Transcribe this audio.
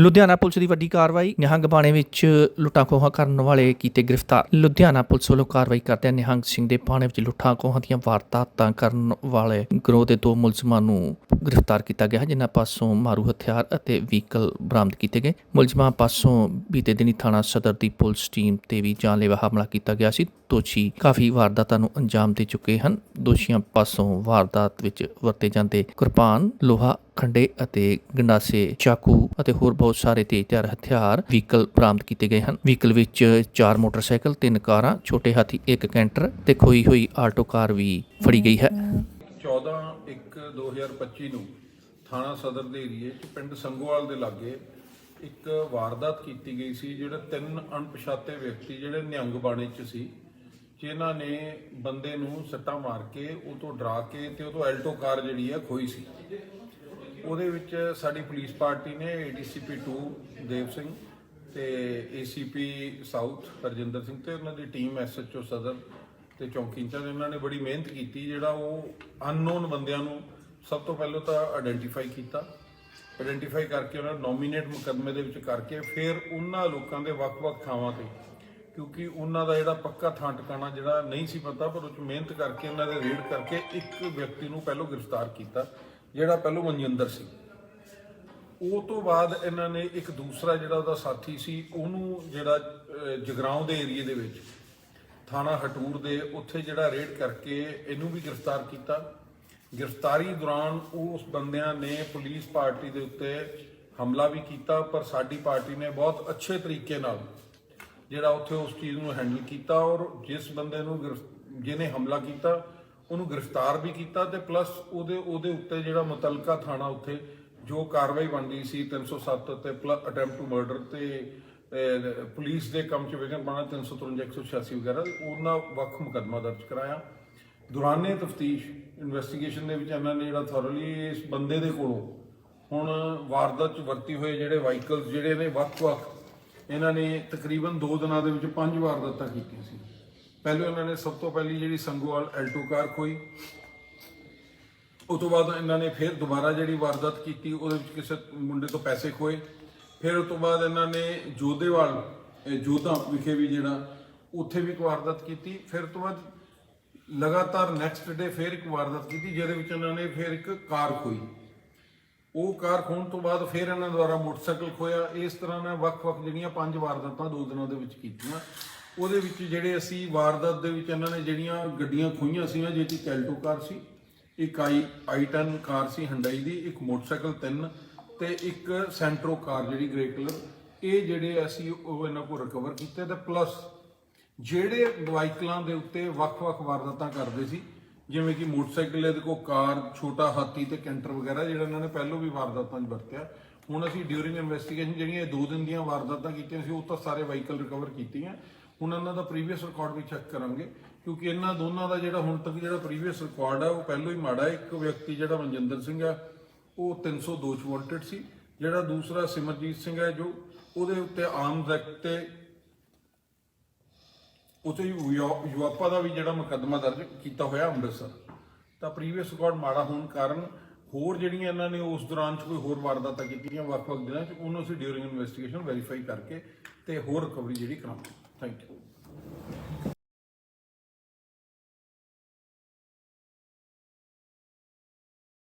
Ludhiana police ਦੀ ਵੱਡੀ ਕਾਰਵਾਈ, ਨਿਹੰਗ ਬਾਣੇ ਵਿੱਚ ਲੁੱਟਾਂ ਖੋਹਾਂ ਕਰਨ ਵਾਲੇ ਕੀਤੇ ਗ੍ਰਿਫਤਾਰ। ਲੁਧਿਆਣਾ ਪੁਲਿਸ ਵੱਲੋਂ ਕਾਰਵਾਈ ਕਰਦਿਆਂ ਨਿਹੰਗ ਸਿੰਘ ਦੇ ਬਾਣੇ ਵਿੱਚ ਲੁੱਟਾਂ ਖੋਹਾਂ ਦੀਆਂ ਵਾਰਦਾਤਾਂ ਕਰਨ ਵਾਲੇ ਗਰੋਹ ਦੇ ਦੋ ਮੁਲਜ਼ਮਾਂ ਨੂੰ ਗ੍ਰਿਫਤਾਰ ਕੀਤਾ ਗਿਆ ਜਿਨ੍ਹਾਂ ਪਾਸੋਂ ਮਾਰੂ ਹਥਿਆਰ ਅਤੇ ਵਹੀਕਲ ਬਰਾਮਦ ਕੀਤੇ ਗਏ। ਮੁਲਜ਼ਮਾਂ ਪਾਸੋਂ ਬੀਤੇ ਦਿਨੀ ਥਾਣਾ ਸਦਰ ਦੀ ਪੁਲਿਸ ਟੀਮ ਤੇ ਵੀ ਜਾਨਲੇਵਾ ਹਮਲਾ ਕੀਤਾ ਗਿਆ ਸੀ। ਦੋਸ਼ੀ ਕਾਫੀ ਵਾਰਦਾਤਾਂ ਨੂੰ ਅੰਜਾਮ ਦੇ ਚੁੱਕੇ ਹਨ। ਦੋਸ਼ੀਆਂ ਪਾਸੋਂ ਵਾਰਦਾਤ ਵਿੱਚ ਵਰਤੇ ਜਾਂਦੇ ਕਿਰਪਾਨ ਲੋਹਾ ਖੰਡੇ ਅਤੇ ਗੰਡਾਸੇ, ਚਾਕੂ ਅਤੇ ਹੋਰ ਬਹੁਤ ਸਾਰੇ ਤੇਜ਼ਧਾਰ ਹਥਿਆਰ ਵਹੀਕਲ ਬਰਾਮਦ ਕੀਤੇ ਗਏ ਹਨ। ਵਹੀਕਲ ਵਿੱਚ ਚਾਰ ਮੋਟਰਸਾਈਕਲ, ਤਿੰਨ ਕਾਰਾਂ, ਛੋਟੇ ਹਾਥੀ, ਇੱਕ ਕੈਂਟਰ ਤੇ ਖੋਈ ਹੋਈ ਆਲਟੋ ਕਾਰ ਵੀ ਫੜੀ ਗਈ ਹੈ। 14 1 2025 ਨੂੰ ਥਾਣਾ ਸਦਰ ਦੇ ਏਰੀਏ 'ਚ ਪਿੰਡ ਸੰਗੋਵਾਲ ਦੇ ਲਾਗੇ ਇੱਕ ਵਾਰਦਾਤ ਕੀਤੀ ਗਈ ਸੀ, ਜਿਹੜੇ ਤਿੰਨ ਅਣਪਛਾਤੇ ਵਿਅਕਤੀ ਜਿਹੜੇ ਨਿਹੰਗ ਬਾਣੇ 'ਚ ਸੀ, ਜਿਨ੍ਹਾਂ ਨੇ ਬੰਦੇ ਨੂੰ ਸੱਟਾਂ ਮਾਰ ਕੇ, ਉਹ ਤੋਂ ਡਰਾ ਕੇ ਤੇ ਉਹ ਤੋਂ ਐਲਟੋ ਕਾਰ ਜਿਹੜੀ ਹੈ ਖੋਈ ਸੀ। ਉਹਦੇ ਵਿੱਚ ਸਾਡੀ ਪੁਲਿਸ ਪਾਰਟੀ ਨੇ ਏਡੀਸੀਪੀ 2 ਦੇਵ ਸਿੰਘ ਤੇ ਏਸੀਪੀ ਸਾਊਥ ਹਰਜਿੰਦਰ ਸਿੰਘ ਤੇ ਉਹਨਾਂ ਦੀ ਟੀਮ ਐਸਐਚਓ ਸਦਰ ਤੇ ਚੌਂਕੀ ਇੰਚਾਰਜ, ਇਹਨਾਂ ਨੇ ਬੜੀ ਮਿਹਨਤ ਕੀਤੀ ਜਿਹੜਾ ਉਹ ਅਨਨੋਨ ਬੰਦਿਆਂ ਨੂੰ ਸਭ ਤੋਂ ਪਹਿਲਾਂ ਤਾਂ ਆਇਡੈਂਟੀਫਾਈ ਕੀਤਾ। ਆਇਡੈਂਟੀਫਾਈ ਕਰਕੇ ਉਹਨਾਂ ਨੂੰ ਨੋਮੀਨੇਟ ਮੁਕੱਦਮੇ ਦੇ ਵਿੱਚ ਕਰਕੇ ਫਿਰ ਉਹਨਾਂ ਲੋਕਾਂ ਦੇ ਵੱਖ-ਵੱਖ ਥਾਵਾਂ ਤੇ, ਕਿਉਂਕਿ ਉਹਨਾਂ ਦਾ ਜਿਹੜਾ ਪੱਕਾ ਥਾਂ ਟਿਕਾਣਾ ਜਿਹੜਾ ਨਹੀਂ ਸੀ ਪਤਾ, ਪਰ ਉਹ 'ਚ ਮਿਹਨਤ ਕਰਕੇ ਉਹਨਾਂ ਦੇ ਰੇਡ ਕਰਕੇ ਇੱਕ ਵਿਅਕਤੀ ਨੂੰ ਪਹਿਲਾਂ ਗ੍ਰਿਫਤਾਰ ਕੀਤਾ। ਜਿਹੜਾ ਪਹਿਲੋਂ ਮਨਜਿੰਦਰ ਸੀ। ਉਹ ਤੋਂ ਬਾਅਦ ਇਹਨਾਂ ਨੇ ਇੱਕ ਦੂਸਰਾ ਜਿਹੜਾ ਉਹਦਾ ਸਾਥੀ ਸੀ, ਉਹਨੂੰ ਜਿਹੜਾ ਜਗਰਾਉਂ ਦੇ ਏਰੀਏ ਦੇ ਵਿੱਚ, ਥਾਣਾ ਹਟੂਰ ਦੇ, ਉੱਥੇ ਜਿਹੜਾ ਰੇਡ ਕਰਕੇ ਇਹਨੂੰ ਵੀ ਗ੍ਰਿਫਤਾਰ ਕੀਤਾ। ਗ੍ਰਿਫਤਾਰੀ ਦੌਰਾਨ ਉਸ ਬੰਦਿਆਂ ਨੇ ਪੁਲਿਸ ਪਾਰਟੀ ਦੇ ਉੱਤੇ ਹਮਲਾ ਵੀ ਕੀਤਾ, ਪਰ ਸਾਡੀ ਪਾਰਟੀ ਨੇ ਬਹੁਤ ਅੱਛੇ ਤਰੀਕੇ ਨਾਲ ਜਿਹੜਾ ਉੱਥੇ ਉਸ ਚੀਜ਼ ਨੂੰ ਹੈਂਡਲ ਕੀਤਾ ਔਰ ਜਿਸ ਬੰਦੇ ਨੂੰ ਗ੍ਰਿਫ- ਜਿਹਨੇ ਹਮਲਾ ਕੀਤਾ ਉਹਨੂੰ ਗ੍ਰਿਫਤਾਰ ਵੀ ਕੀਤਾ ਤੇ ਪਲੱਸ ਉਹਦੇ ਉਹਦੇ ਉੱਤੇ ਜਿਹੜਾ ਮੁਤਲਕਾ ਥਾਣਾ ਉੱਥੇ ਜੋ ਕਾਰਵਾਈ ਬਣਦੀ ਸੀ 307 ਤੇ ਅਟੈਂਪਟ ਟੂ ਮਰਡਰ ਤੇ ਅਹ, ਪੁਲਿਸ ਦੇ ਕੰਮ ਚ ਵਿਗਨ ਪਾਣਾ 353 186 ਵਗੈਰਾ ਉਹਨਾਂ ਵੱਖ ਮੁਕੱਦਮਾ ਦਰਜ ਕਰਾਇਆ। ਦੌਰਾਨੇ ਤਫਤੀਸ਼ ਇਨਵੈਸਟੀਗੇਸ਼ਨ ਦੇ ਵਿੱਚ ਇਹਨਾਂ ਨੇ ਜਿਹੜਾ ਥੋਰਲੀ ਇਸ ਬੰਦੇ ਦੇ ਕੋਲੋਂ ਹੁਣ ਵਾਰਦਾਤ ਚ ਵਰਤੀ ਹੋਏ ਜਿਹੜੇ ਵਾਹੀਕਲਸ ਜਿਹੜੇ ਨੇ ਵੱਖ-ਵੱਖ ਇਹਨਾਂ ਨੇ ਤਕਰੀਬਨ 2 ਦਿਨਾਂ ਦੇ ਵਿੱਚ ਪੰਜ ਵਾਰਦਾਤਾਂ ਕੀਤੀਆਂ ਸੀ। ਪਹਿਲੇ ਉਹਨਾਂ ਨੇ ਸਭ ਤੋਂ ਪਹਿਲੀ ਜਿਹੜੀ ਸੰਗੋਵਾਲ ਐਲਟੋ ਕਾਰ ਖੋਈ। ਉਸ ਤੋਂ ਬਾਅਦ ਇਹਨਾਂ ਨੇ ਫਿਰ ਦੁਬਾਰਾ ਜਿਹੜੀ ਵਾਰਦਾਤ ਕੀਤੀ, ਉਹਦੇ ਵਿੱਚ ਕਿਸੇ ਮੁੰਡੇ ਤੋਂ ਪੈਸੇ ਖੋਏ। ਫਿਰ ਉਸ ਤੋਂ ਬਾਅਦ ਇਹਨਾਂ ਨੇ ਜੋਧੇਵਾਲ, ਇਹ ਜੋਧਾ ਵਿਖੇ ਵੀ ਜਿਹੜਾ, ਉੱਥੇ ਵੀ ਇੱਕ ਵਾਰਦਾਤ ਕੀਤੀ। ਫਿਰ ਉਸ ਤੋਂ ਬਾਅਦ ਲਗਾਤਾਰ ਨੈਕਸਟ ਡੇ ਫਿਰ ਇੱਕ ਵਾਰਦਾਤ ਕੀਤੀ, ਜਿਹਦੇ ਵਿੱਚ ਇਹਨਾਂ ਨੇ ਫਿਰ ਇੱਕ ਕਾਰ ਖੋਈ। ਉਹ ਕਾਰ ਖੋਣ ਤੋਂ ਬਾਅਦ ਫਿਰ ਇਹਨਾਂ ਦੁਆਰਾ ਮੋਟਰਸਾਈਕਲ ਖੋਇਆ। ਇਸ ਤਰ੍ਹਾਂ ਨਾਲ ਵੱਖ-ਵੱਖ ਜਿਹੜੀਆਂ ਪੰਜ ਵਾਰਦਾਤਾਂ ਦੋ ਦਿਨਾਂ ਦੇ ਵਿੱਚ ਕੀਤੀਆਂ। ਉਹਦੇ ਵਿੱਚ ਜਿਹੜੇ ਅਸੀਂ ਵਾਰਦਾਤ ਦੇ ਵਿੱਚ ਇਹਨਾਂ ਨੇ ਜਿਹੜੀਆਂ ਗੱਡੀਆਂ ਖੋਈਆਂ ਸੀ ਜਿਹਦੀ ਕੈਲਟੋ ਕਾਰ ਸੀ, ਇੱਕ ਆਈ i10 ਕਾਰ ਸੀ ਹੰਡਾਈ ਦੀ, ਇੱਕ ਮੋਟਰਸਾਈਕਲ ਤਿੰਨ ਤੇ ਇੱਕ ਸੈਂਟਰੋ ਕਾਰ ਜਿਹੜੀ ਗ੍ਰੇ ਕਲਰ ਇਹ ਜਿਹੜੇ ਅਸੀਂ ਉਹ ਇਹਨਾਂ ਕੋਲ ਰਿਕਵਰ ਕੀਤੇ ਤੇ ਪਲੱਸ ਜਿਹੜੇ ਵਾਈਕਲਾਂ ਦੇ ਉੱਤੇ ਵੱਖ-ਵੱਖ ਵਾਰਦਾਤਾਂ ਕਰਦੇ ਸੀ, ਜਿਵੇਂ ਕਿ ਮੋਟਰਸਾਈਕਲ ਇਹਦੇ ਕੋਲ ਕਾਰ, ਛੋਟਾ ਹਾਥੀ ਤੇ ਕੈਂਟਰ ਵਗੈਰਾ, ਜਿਹੜਾ ਇਹਨਾਂ ਨੇ ਪਹਿਲਾਂ ਵੀ ਵਾਰਦਾਤਾਂ 'ਚ ਵਰਤਿਆ। ਹੁਣ ਅਸੀਂ ਡਿਊਰਿੰਗ ਇਨਵੈਸਟੀਗੇਸ਼ਨ ਜਿਹੜੀਆਂ ਇਹ ਦੋ ਦਿਨ ਦੀਆਂ ਵਾਰਦਾਤਾਂ ਕੀਤੀਆਂ ਸੀ, ਉਹ ਤਾਂ ਸਾਰੇ ਵਾਹੀਕਲ ਰਿਕਵਰ ਕੀਤੀਆਂ। ਹੁਣ ਇਹਨਾਂ ਦਾ ਪ੍ਰੀਵੀਅਸ ਰਿਕਾਰਡ ਵੀ ਚੈੱਕ ਕਰਾਂਗੇ, ਕਿਉਂਕਿ ਇਹਨਾਂ ਦੋਨਾਂ ਦਾ ਜਿਹੜਾ ਹੁਣ ਤੱਕ ਜਿਹੜਾ ਪ੍ਰੀਵੀਅਸ ਰਿਕਾਰਡ ਹੈ ਉਹ ਪਹਿਲੋਂ ਹੀ ਮਾੜਾ ਹੈ। ਇੱਕ ਵਿਅਕਤੀ ਜਿਹੜਾ ਮਨਜਿੰਦਰ ਸਿੰਘ ਹੈ ਉਹ 302 ਚ ਵਾਂਟਡ ਸੀ। ਜਿਹੜਾ ਦੂਸਰਾ ਸਿਮਰਜੀਤ ਸਿੰਘ ਹੈ ਜੋ ਉਹਦੇ ਉੱਤੇ ਆਰਮਸ ਐਕਟ ਤੇ ਉਤੇ ਯੂਆਪਾ ਦਾ ਵੀ ਜਿਹੜਾ ਮੁਕੱਦਮਾ ਦਰਜ ਕੀਤਾ ਹੋਇਆ ਅੰਮ੍ਰਿਤਸਰ। ਤਾਂ ਪ੍ਰੀਵੀਅਸ ਰਿਕਾਰਡ ਮਾੜਾ ਹੋਣ ਕਾਰਨ ਹੋਰ ਜਿਹੜੀਆਂ ਇਹਨਾਂ ਨੇ ਉਸ ਦੌਰਾਨ ਚ ਕੋਈ ਹੋਰ ਵਾਰਦਾਤਾਂ ਕੀਤੀਆਂ, ਵੱਖ-ਵੱਖ ਦਿਨਾਂ ਚ, ਉਹਨੂੰ ਅਸੀਂ ਡਿਊਰਿੰਗ ਇਨਵੈਸਟੀਗੇਸ਼ਨ ਵੈਰੀਫਾਈ ਕਰਕੇ ਤੇ ਹੋਰ ਰਿਕਵਰੀ ਜਿਹੜੀ ਕਰਾਂਗੇ। Thank you.